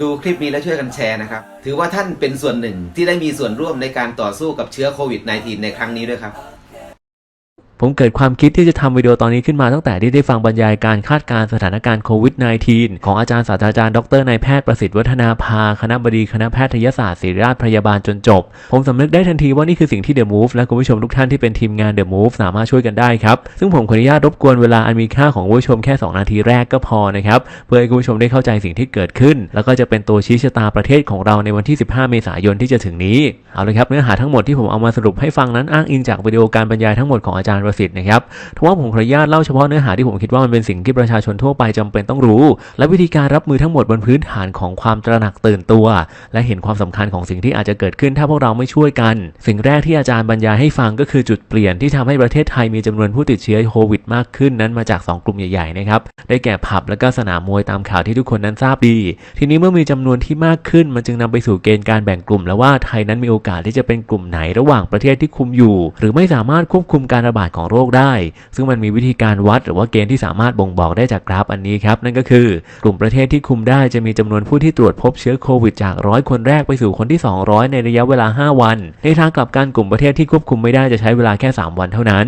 ดูคลิปนี้แล้วช่วยกันแชร์นะครับ ถือว่าท่านเป็นส่วนหนึ่งที่ได้มีส่วนร่วมในการต่อสู้กับเชื้อโควิด -19 ในครั้งนี้ด้วยครับ ผมเกิดความคิดที่จะทำวิดีโอตอนนี้ขึ้นมาตั้งแต่ที่ได้ฟังบรรยายการคาดการณ์สถานการณ์โควิด -19 ของอาจารย์ศาสตราจารย์ดรนายแพทย์ประสิทธิ์วัฒนาภา คณะบดีคณะแพทยศาสตร์ศิริราชพยาบาลจนจบ ผมสำนึกได้ทันทีว่านี่คือสิ่งที่ The Move และคุณผู้ชมทุกท่านที่เป็นทีมงาน The Move สามารถช่วยกันได้ครับ ซึ่งผมขออนุญาตรบกวนเวลาอันมีค่าของคุณผู้ชมแค่ 2 นาทีแรกก็พอนะครับเพื่อให้คุณผู้ชมได้เข้าใจสิ่งที่เกิดขึ้น แล้วก็จะเป็นตัวชี้ชะตาประเทศของเราในวันที่ 15 เมษายนที่จะถึงนี้เอาเลยครับเนื้อหาทั้งหมดที่ผมเอามาสรุปให้ฟังนั้นอ้างอิงจากวิดีโอการบรรยายทั้งหมดของอาจารย์ประสิทธิ์นะครับทว่าผมขออนุญาตเล่าเฉพาะเนื้อหาที่ผมคิดว่ามันเป็นสิ่งที่ประชาชนทั่วไปจำเป็นต้องรู้ และวิธีการรับมือทั้งหมดบนพื้นฐานของความตระหนักตื่นตัว และเห็นความสำคัญของสิ่งที่อาจจะเกิดขึ้นถ้าพวกเราไม่ช่วยกัน สิ่งแรกที่อาจารย์บรรยายให้ฟังก็คือจุดเปลี่ยนที่ทำให้ประเทศไทยมีจำนวนผู้ติดเชื้อโควิดมากขึ้นนั้นมาจาก 2 กลุ่มใหญ่ๆนะครับได้แก่ผับและก็สนามมวยตามข่าวที่ทุกคนนั้นทราบดี ทีนี้เมื่อมีจำนวนที่มากขึ้นมันจึงนำไปสู่เกณฑ์การแบ่งกลุ่ม แล้วว่าไทยนั้นมีโอกาสที่จะเป็นกลุ่มไหนระหว่างประเทศที่คุมอยู่ หรือไม่สามารถควบคุมการระบาดของโรคได้ ซึ่งมันมีวิธีการวัดหรือว่าเกณฑ์ที่สามารถบ่งบอกได้จากกราฟอันนี้ครับ นั่นก็คือกลุ่มประเทศที่คุมได้จะมีจำนวนผู้ที่ตรวจพบเชื้อโควิดจากร้อยคนแรกไปสู่คนที่ 200 ในระยะเวลา 5 วัน ในทางกลับกันกลุ่มประเทศที่ควบคุมไม่ได้จะใช้เวลาแค่ 3 วันเท่านั้น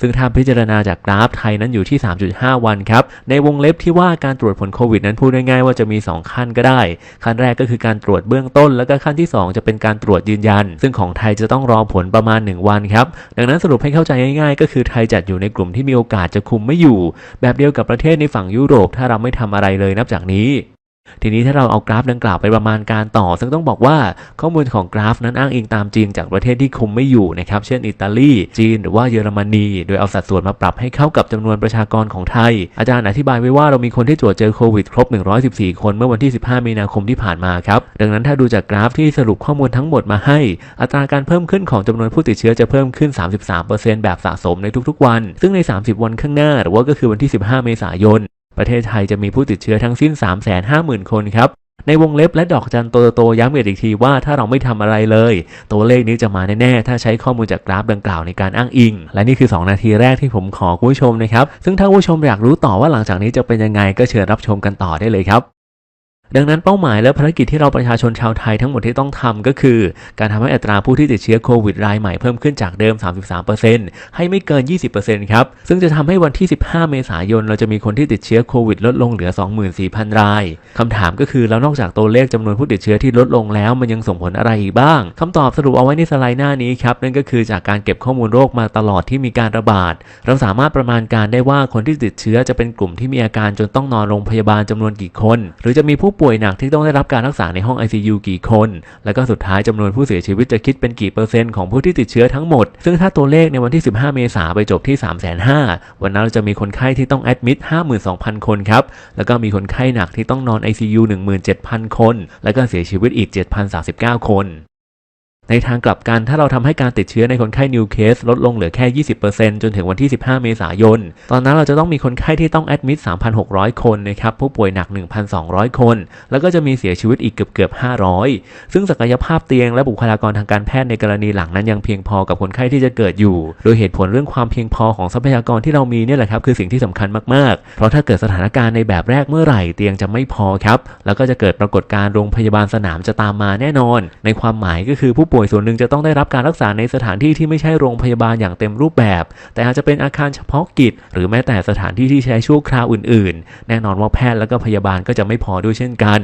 ซึ่งถ้าพิจารณาจากกราฟไทยนั้นอยู่ที่ 3.5 วันครับ ในวงเล็บที่ว่าการตรวจผลโควิดนั้นพูดง่ายๆว่าจะมี 2 ขั้นก็ได้ ขั้นแรกก็คือการตรวจเบื้องต้น แล้วก็ขั้นที่ 2 จะเป็นการตรวจยืนยัน ซึ่งของไทยจะต้องรอผลประมาณ 1 วันครับ ดังนั้นสรุปให้เข้าใจง่ายๆ ก็คือไทยจัดอยู่ในกลุ่มที่มีโอกาสจะคุมไม่อยู่ แบบเดียวกับประเทศในฝั่งยุโรป ถ้าเราไม่ทำอะไรเลยนับจากนี้ ทีนี้ถ้าเราเอากราฟดังกล่าวไปประมาณการต่อ ซึ่งต้องบอกว่าข้อมูลของกราฟนั้นอ้างอิงตามจริงจากประเทศที่คุมไม่อยู่นะครับเช่นอิตาลีจีนหรือว่าเยอรมนี โดยเอาสัดส่วนมาปรับให้เข้ากับจำนวนประชากรของไทย อาจารย์อธิบายไว้ว่าเรามีคนที่ตรวจเจอโควิดครบ 114 คนเมื่อวันที่ 15 มีนาคมที่ผ่านมาครับดังนั้นถ้าดูจากกราฟที่สรุปข้อมูลทั้งหมดมาให้ อัตราการเพิ่มขึ้นของจำนวนผู้ติดเชื้อจะเพิ่มขึ้น 33%แบบสะสมในทุกๆ วัน ซึ่งใน 30 วันข้างหน้า หรือว่าก็คือวันที่ 15 เมษายน ประเทศไทยจะมีผู้ติดเชื้อทั้งสิ้น 350,000 คนครับ ในวงเล็บและดอกจันโตโตย้ำอีกทีว่าถ้าเราไม่ทำอะไรเลย ตัวเลขนี้จะมาแน่ๆ ถ้าใช้ข้อมูลจากกราฟดังกล่าวในการอ้างอิง และนี่คือ 2 นาทีแรกที่ผมขอคุณผู้ชมนะครับ ซึ่งถ้าผู้ชมอยากรู้ต่อว่าหลังจากนี้จะเป็นยังไงก็เชิญรับชมกันต่อได้เลยครับ ดังนั้นเป้าหมายและภารกิจที่เราประชาชนชาวไทยทั้งหมดที่ต้องทำก็คือ การทำให้อัตราผู้ที่ติดเชื้อโควิดรายใหม่เพิ่มขึ้นจากเดิม 33%ให้ไม่เกิน 20%ครับ ซึ่งจะทำให้วันที่ 15 เมษายน เราจะมีคนที่ติดเชื้อโควิดลดลงเหลือ 24,000 รายคำถามก็คือแล้วนอกจากตัวเลขจำนวนผู้ติดเชื้อที่ลดลงแล้วมันยังส่งผลอะไรอีกบ้างคำตอบสรุปเอาไว้ในสไลด์หน้านี้ครับนั่นก็คือจากการเก็บข้อมูลโรคมาตลอดที่มีการระบาด เราสามารถประมาณการได้ว่าคนที่ติดเชื้อจะเป็นกลุ่มที่มีอาการจนต้องนอนโรงพยาบาลจำนวนกี่คน หรือจะมีผู้ป่วยหนักที่ต้องได้รับการรักษาในห้อง ICU กี่คน และก็สุดท้ายจำนวนผู้เสียชีวิตจะคิดเป็นกี่เปอร์เซ็นต์ของผู้ที่ติดเชื้อทั้งหมด ซึ่งถ้าตัวเลขในวันที่ 15 เมษายนไปจบที่ 3 5 0 0 0วันนั้นเราจะมีคนไข้ที่ต้องแอดมิด52,000 คนครับ แล้วก็มีคนไข้หนักที่ต้องนอน ICU 17,000 คน แล้วก็เสียชีวิตอีก 7,039 คน ในทางกลับกันถ้าเราทำให้การติดเชื้อในคนไข้นิวเคสลดลงเหลือแค่ 20%จนถึงวันที่ 15 เมษายน ตอนนั้นเราจะต้องมีคนไข้ที่ต้องแอดมิด 3,600 คนนะครับ ผู้ป่วยหนัก 1,200 คน แล้วก็จะมีเสียชีวิตอีกเกือบเกือบ500 ซึ่งศักยภาพเตียงและบุคลากรทางการแพทย์ในกรณีหลังนั้นยังเพียงพอกับคนไข้ที่จะเกิดอยู่ โดยเหตุผลเรื่องความเพียงพอของทรัพยากรที่เรามีเนี่ยแหละครับคือสิ่งที่สำคัญมากๆ เพราะถ้าเกิดสถานการณ์ในแบบแรกเมื่อไหร่เตียงจะไม่พอครับ แล้วก็จะเกิดปรากฏการณ์โรงพยาบาลสนามจะตามมาแน่นอน ในความหมายก็คือผู้ป่วยส่วนหนึ่งจะต้องได้รับการรักษาในสถานที่ที่ไม่ใช่โรงพยาบาลอย่างเต็มรูปแบบ แต่อาจจะเป็นอาคารเฉพาะกิจ หรือแม้แต่สถานที่ที่ใช้ชั่วคราวอื่น ๆ แน่นอนว่าแพทย์และก็พยาบาลก็จะไม่พอด้วยเช่นกัน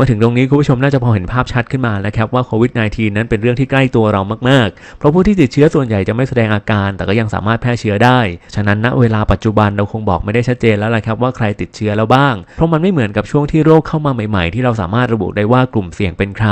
มาถึงตรงนี้คุณผู้ชมน่าจะพอเห็นภาพชัดขึ้นมาแล้วครับว่าโควิด -19 นั้นเป็นเรื่องที่ใกล้ตัวเรามากๆ เพราะผู้ที่ติดเชื้อส่วนใหญ่จะไม่แสดงอาการ แต่ก็ยังสามารถแพร่เชื้อได้ ฉะนั้นณเวลาปัจจุบันเราคงบอกไม่ได้ชัดเจนแล้วล่ะครับว่าใครติดเชื้อแล้วบ้าง เพราะมันไม่เหมือนกับช่วงที่โรคเข้ามาใหม่ๆ ที่เราสามารถระบุได้ว่ากลุ่มเสี่ยงเป็นใคร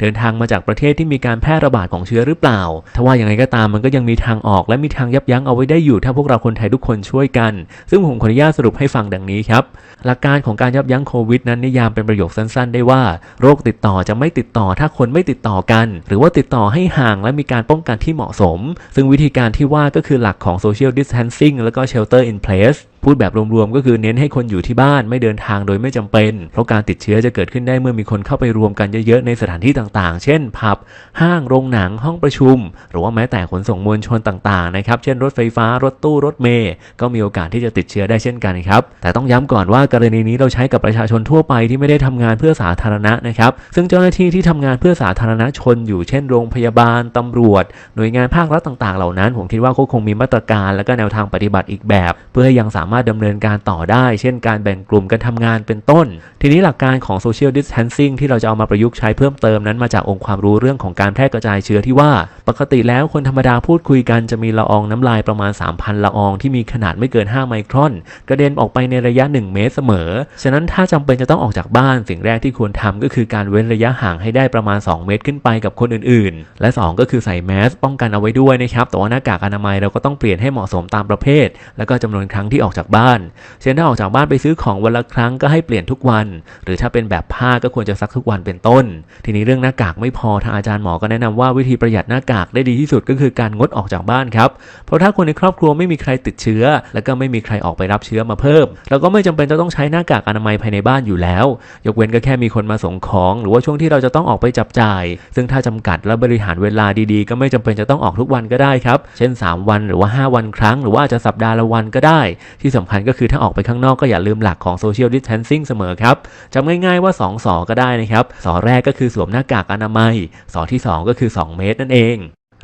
เดินทางมาจากประเทศที่มีการแพร่ระบาดของเชื้อหรือเปล่าถ้าว่าอย่างไรก็ตามมันก็ยังมีทางออกและมีทางยับยั้งเอาไว้ได้อยู่ถ้าพวกเราคนไทยทุกคนช่วยกัน ซึ่งผมขออนุญาตสรุปให้ฟังดังนี้ครับหลักการของการยับยั้งโควิดนั้นนิยามเป็นประโยคสั้นๆได้ว่าโรคติดต่อจะไม่ติดต่อถ้าคนไม่ติดต่อกัน หรือว่าติดต่อให้ห่างและมีการป้องกันที่เหมาะสม ซึ่งวิธีการที่ว่าก็คือหลักของ social distancing แล้วก็ shelter in place พูดแบบรวมๆก็คือเน้นให้คนอยู่ที่บ้านไม่เดินทางโดยไม่จำเป็น เพราะการติดเชื้อจะเกิดขึ้นได้เมื่อมีคนเข้าไปรวมกันเยอะๆในสถานที่ต่างๆ เช่น ผับ ห้าง โรงหนัง ห้องประชุม หรือว่าแม้แต่ขนส่งมวลชนต่างๆ นะครับ เช่นรถไฟฟ้า รถตู้ รถเมล์ ก็มีโอกาสที่จะติดเชื้อได้เช่นกันครับ แต่ต้องย้ำก่อนว่ากรณีนี้เราใช้กับประชาชนทั่วไปที่ไม่ได้ทำงานเพื่อสาธารณะนะครับ ซึ่งเจ้าหน้าที่ที่ทำงานเพื่อสาธารณชนอยู่ เช่น โรงพยาบาลตำรวจ หน่วยงานภาครัฐต่างๆ เหล่านั้น ผมคิดว่าเขาคงมีมาตรการและก็แนวทางปฏิบัติอีกแบบ เพื่อให้ยังสามารถดำเนินการต่อได้ เช่นการแบ่งกลุ่มกันทำงานเป็นต้น ทีนี้หลักการของ social distancing ที่เราจะเอามาประยุกต์ใช้เพิ่มเติมนั้นมาจากองค์ความรู้เรื่องของการแพร่กระจายเชื้อที่ว่า ปกติแล้วคนธรรมดาพูดคุยกันจะมีละอองน้ำลายประมาณ 3,000 ละอองที่มีขนาดไม่เกิน 5 ไมครอน กระเด็นออกไปในระยะ 1 เมตรเสมอ ฉะนั้นถ้าจำเป็นจะต้องออกจากบ้านสิ่งแรกที่ควรทำก็คือการเว้นระยะห่างให้ได้ประมาณ 2 เมตรขึ้นไปกับคนอื่นๆ และ 2 ก็คือใส่แมสป้องกันเอาไว้ด้วยนะครับแต่ว่าหน้ากากอนามัยเราก็ต้องเปลี่ยนให้เหมาะสมตามประเภท แล้วก็จำนวนครั้งที่ออกจากบ้าน เช่นถ้าออกจากบ้านไปซื้อของวันละครั้งก็ให้เปลี่ยนทุกวัน หรือถ้าเป็นแบบผ้าก็ควรจะซักทุกวันเป็นต้น ทีนี้เรื่องหน้ากากไม่พอทางอาจารย์หมอก็แนะนำว่าวิธีประหยัดหน้ากากได้ดีที่สุดก็คือการงดออกจากบ้านครับเพราะถ้าคนในครอบครัวไม่มีใครติดเชื้อ แล้วก็ไม่มีใครออกไปรับเชื้อมาเพิ่มแล้วก็ไม่จำเป็นจะต้องใช้หน้ากากอนามัยภายในบ้านอยู่แล้ว ยกเว้นก็แค่มีคนมาส่งของ หรือว่าช่วงที่เราจะต้องออกไปจับจ่าย ซึ่งถ้าจำกัดและบริหารเวลาดีๆ ก็ไม่จำเป็นจะต้องออกทุกวันก็ได้ครับ เช่น 3 วันหรือว่า 5 วันครั้ง หรือว่าจะสัปดาห์ละวันก็ได้ ที่ที่สำคัญก็คือถ้าออกไปข้างนอกก็อย่าลืมหลักของโซเชียลดิสเทนซิ่งเสมอครับจำง่ายๆว่า 2สอก็ได้นะครับสอแรกก็คือสวมหน้ากากอนามัยสอที่ 2 ก็คือ 2 เมตรนั่นเอง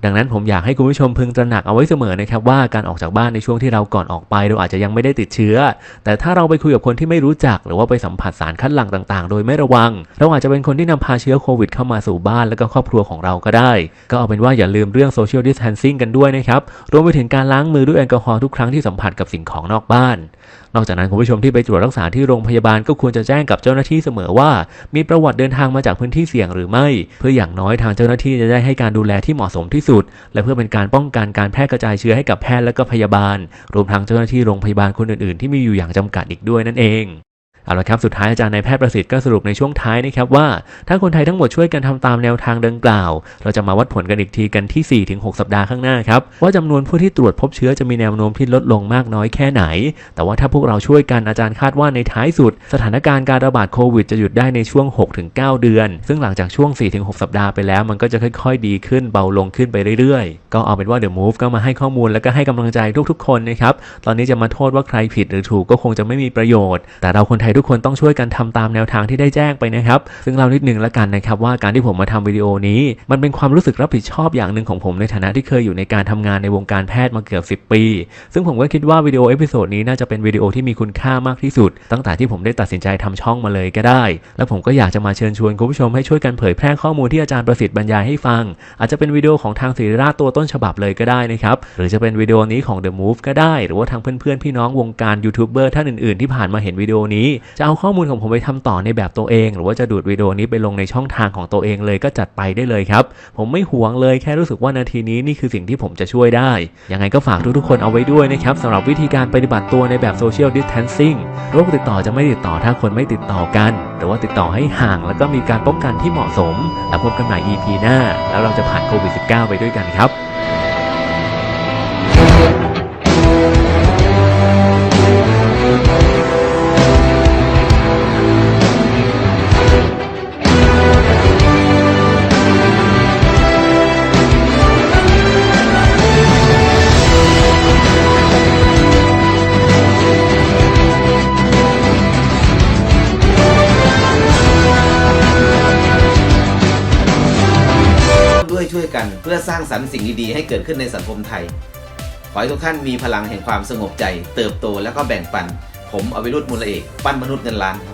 ดังนั้นผมอยากให้คุณผู้ชมพึงตระหนักเอาไว้เสมอนะครับว่าการออกจากบ้านในช่วงที่เราก่อนออกไปเราอาจจะยังไม่ได้ติดเชื้อ แต่ถ้าเราไปคุยกับคนที่ไม่รู้จัก หรือว่าไปสัมผัสสารคัดหลั่งต่างๆ โดยไม่ระวัง เราอาจจะเป็นคนที่นำพาเชื้อโควิดเข้ามาสู่บ้านและก็ครอบครัวของเราก็ได้ ก็เอาเป็นว่าอย่าลืมเรื่อง social distancing กันด้วยนะครับรวมไปถึงการล้างมือด้วยแอลกอฮอล์ทุกครั้งที่สัมผัสกับสิ่งของนอกบ้าน นอกจากนั้นคุณผู้ชมที่ไปตรวจรักษาที่โรงพยาบาลก็ควรจะแจ้งกับเจ้าหน้าที่เสมอว่า มีประวัติเดินทางมาจากพื้นที่เสี่ยงหรือไม่ เพื่ออย่างน้อยทางเจ้าหน้าที่จะได้ให้การดูแลที่เหมาะสมที่สุด และเพื่อเป็นการป้องกันการแพร่กระจายเชื้อให้กับแพทย์และก็พยาบาล รวมทั้งเจ้าหน้าที่โรงพยาบาลคนอื่นๆ ที่มีอยู่อย่างจำกัดอีกด้วยนั่นเอง เอาละครับสุดท้ายอาจารย์นายแพทย์ประสิทธิ์ก็สรุปในช่วงท้ายนะครับว่า ถ้าคนไทยทั้งหมดช่วยกันทำตามแนวทางดังกล่าว เราจะมาวัดผลกันอีกทีกันที่ 4-6 สัปดาห์ข้างหน้าครับ ว่าจำนวนผู้ที่ตรวจพบเชื้อจะมีแนวโน้มที่ลดลงมากน้อยแค่ไหน แต่ว่าถ้าพวกเราช่วยกันอาจารย์คาดว่าในท้ายสุด สถานการณ์การระบาดโควิดจะหยุดได้ในช่วง 6-9 เดือน ซึ่งหลังจากช่วง 4-6 สัปดาห์ไปแล้ว มันก็จะค่อยๆ ดีขึ้นเบาลงขึ้นไปเรื่อยๆ ก็เอาเป็นว่า The Move ก็มาให้ข้อมูลและก็ให้กำลังใจทุกๆ คนนะครับตอนนี้จะมาโทษว่าใครผิดหรือถูกก็คงจะไม่มีประโยชน์ แต่เราคนไทยทุกคนต้องช่วยกันทำตามแนวทางที่ได้แจ้งไปนะครับ ซึ่งเรานิดนึงละกันนะครับว่าการที่ผมมาทำวิดีโอนี้ มันเป็นความรู้สึกรับผิดชอบอย่างหนึ่งของผมในฐานะที่เคยอยู่ในการทำงานในวงการแพทย์มาเกือบ 10 ปี ซึ่งผมก็คิดว่าวิดีโอเอพิโซดนี้น่าจะเป็นวิดีโอที่มีคุณค่ามากที่สุด ตั้งแต่ที่ผมได้ตัดสินใจทำช่องมาเลยก็ได้ และผมก็อยากจะมาเชิญชวนคุณผู้ชมให้ช่วยกันเผยแพร่ข้อมูลที่อาจารย์ประสิทธิ์บรรยายให้ฟัง อาจจะเป็นวิดีโอของทางศิริราชตัวต้นฉบับเลยก็ได้นะครับหรือจะเป็นวิดีโอนี้ของ The Move ก็ได้ หรือว่าทางเพื่อนๆพี่น้องวงการยูทูบเบอร์ท่านอื่นๆที่ผ่านมาเห็นวิดีโอนี้จะเอาข้อมูลของผมไปทำต่อในแบบตัวเอง หรือว่าจะดูดวิดีโอนี้ไปลงในช่องทางของตัวเองเลยก็จัดไปได้เลยครับ ผมไม่หวงเลยแค่รู้สึกว่านาทีนี้นี่คือสิ่งที่ผมจะช่วยได้ ยังไงก็ฝากทุกๆคนเอาไว้ด้วยนะครับสำหรับวิธีการปฏิบัติตัวในแบบ social distancing โรคติดต่อจะไม่ติดต่อถ้าคนไม่ติดต่อกัน หรือว่าติดต่อให้ห่างแล้วก็มีการป้องกันที่เหมาะสม แล้วพบกันใหม่ EP หน้า แล้วเราจะผ่านโควิด -19 ไปด้วยกันครับ ด้วยช่วยกันเพื่อสร้างสรรค์สิ่งดีๆให้เกิดขึ้นในสังคมไทย ขอให้ทุกท่านมีพลังแห่งความสงบใจ เติบโตและก็แบ่งปัน ผมอวิรุธมูลเอก ปั้นมนุษย์เงินล้านครับ